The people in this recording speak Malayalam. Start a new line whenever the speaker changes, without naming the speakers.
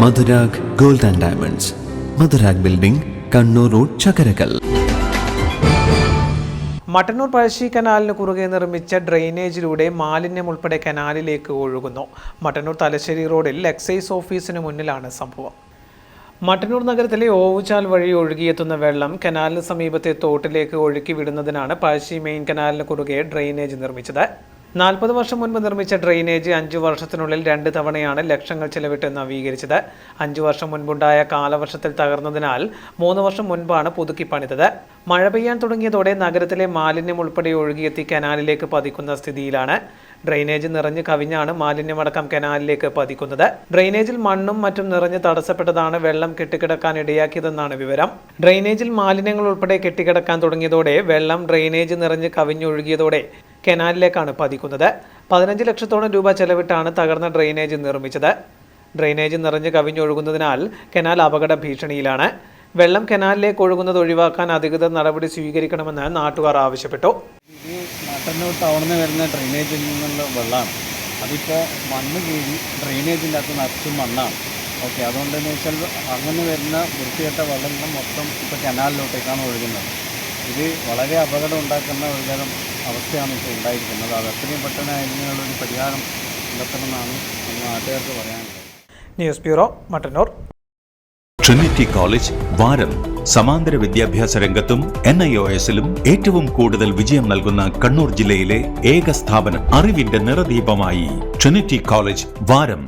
Madhurag gold and diamonds. Madhurag building Kannur road Chakkarakkal
Mattannur Pazhassi കനാലിന് കുറുകെ നിർമ്മിച്ച ഡ്രെയിനേജിലൂടെ മാലിന്യം ഉൾപ്പെടെ കനാലിലേക്ക് ഒഴുകുന്നു. മട്ടന്നൂർ തലശ്ശേരി റോഡിൽ എക്സൈസ് ഓഫീസിന് മുന്നിലാണ് സംഭവം. മട്ടന്നൂർ നഗരത്തിലെ ഓവുചാൽ വഴി ഒഴുകിയെത്തുന്ന വെള്ളം കനാലിന് സമീപത്തെ തോട്ടിലേക്ക് ഒഴുക്കി വിടുന്നതിനാണ് പഴശ്ശി മെയിൻ കനാലിന് കുറുകെ ഡ്രെയിനേജ് നിർമ്മിച്ചത്. നാൽപ്പത് വർഷം മുൻപ് നിർമ്മിച്ച ഡ്രെയിനേജ് അഞ്ചു വർഷത്തിനുള്ളിൽ രണ്ട് തവണയാണ് ലക്ഷങ്ങൾ ചെലവിട്ട് നവീകരിച്ചത്. അഞ്ചു വർഷം മുൻപുണ്ടായ കാലവർഷത്തിൽ തകർന്നതിനാൽ മൂന്ന് വർഷം മുൻപാണ് പുതുക്കി പണിതത്. മഴ പെയ്യാൻ തുടങ്ങിയതോടെ നഗരത്തിലെ മാലിന്യം ഉൾപ്പെടെ ഒഴുകിയെത്തി കനാലിലേക്ക് പതിക്കുന്ന സ്ഥിതിയിലാണ്. ഡ്രെയിനേജ് നിറഞ്ഞ് കവിഞ്ഞാണ് മാലിന്യമടക്കം കനാലിലേക്ക് പതിക്കുന്നത്. ഡ്രെയിനേജിൽ മണ്ണും മറ്റും നിറഞ്ഞ് തടസ്സപ്പെട്ടതാണ് വെള്ളം കെട്ടിക്കിടക്കാൻ ഇടയാക്കിയതെന്നാണ് വിവരം. ഡ്രെയിനേജിൽ മാലിന്യങ്ങൾ ഉൾപ്പെടെ കെട്ടിക്കിടക്കാൻ തുടങ്ങിയതോടെ വെള്ളം ഡ്രെയിനേജ് നിറഞ്ഞ് കവിഞ്ഞൊഴുകിയതോടെ കനാലിലേക്കാണ് പതിക്കുന്നത്. പതിനഞ്ച് ലക്ഷത്തോളം രൂപ ചെലവിട്ടാണ് തകർന്ന ഡ്രെയിനേജ് നിർമ്മിച്ചത്. ഡ്രെയിനേജ് നിറഞ്ഞ് കവിഞ്ഞൊഴുകുന്നതിനാൽ കനാൽ അപകട ഭീഷണിയിലാണ്. വെള്ളം കനാലിലേക്ക് ഒഴുകുന്നത് ഒഴിവാക്കാൻ അധികൃതർ നടപടി സ്വീകരിക്കണമെന്ന് നാട്ടുകാർ ആവശ്യപ്പെട്ടു.
ടൗണിൽ വരുന്ന ഡ്രെയിനേജിൽ നിന്നുള്ള വെള്ളമാണ് അതിപ്പോൾ മണ്ണ് കീഴി ഡ്രെയിനേജിന്റെ അകത്ത് നിറച്ചും മണ്ണാണ്. ഓക്കെ അതുകൊണ്ടെന്ന് വെച്ചാൽ അങ്ങനെ വരുന്ന വൃത്തികെട്ട വെള്ളം മൊത്തം ഇപ്പോൾ കനാലിലോട്ടേക്കാണ് ഒഴുകുന്നത്. ഇത് വളരെ അപകടം ഉണ്ടാക്കുന്ന ഒരു തരം അവസ്ഥയാണ് ഇപ്പോൾ ഉണ്ടായിരിക്കുന്നത്. അത് എത്രയും പെട്ടെന്ന് അതിനുള്ളൊരു പരിഹാരം കണ്ടെത്തണമെന്നാണ് നമ്മൾ നാട്ടുകാർക്ക് പറയാനുള്ളത്.
News bureau Mattannur.
Trinity college Varam സമാന്തര വിദ്യാഭ്യാസ രംഗത്തും എൻ ഐ ഒ എസിലും ഏറ്റവും കൂടുതൽ വിജയം നൽകുന്ന കണ്ണൂർ ജില്ലയിലെ ഏക സ്ഥാപനം അറിവിന്റെ നിറദീപമായി. ട്രിനിറ്റി കോളേജ് വാരം.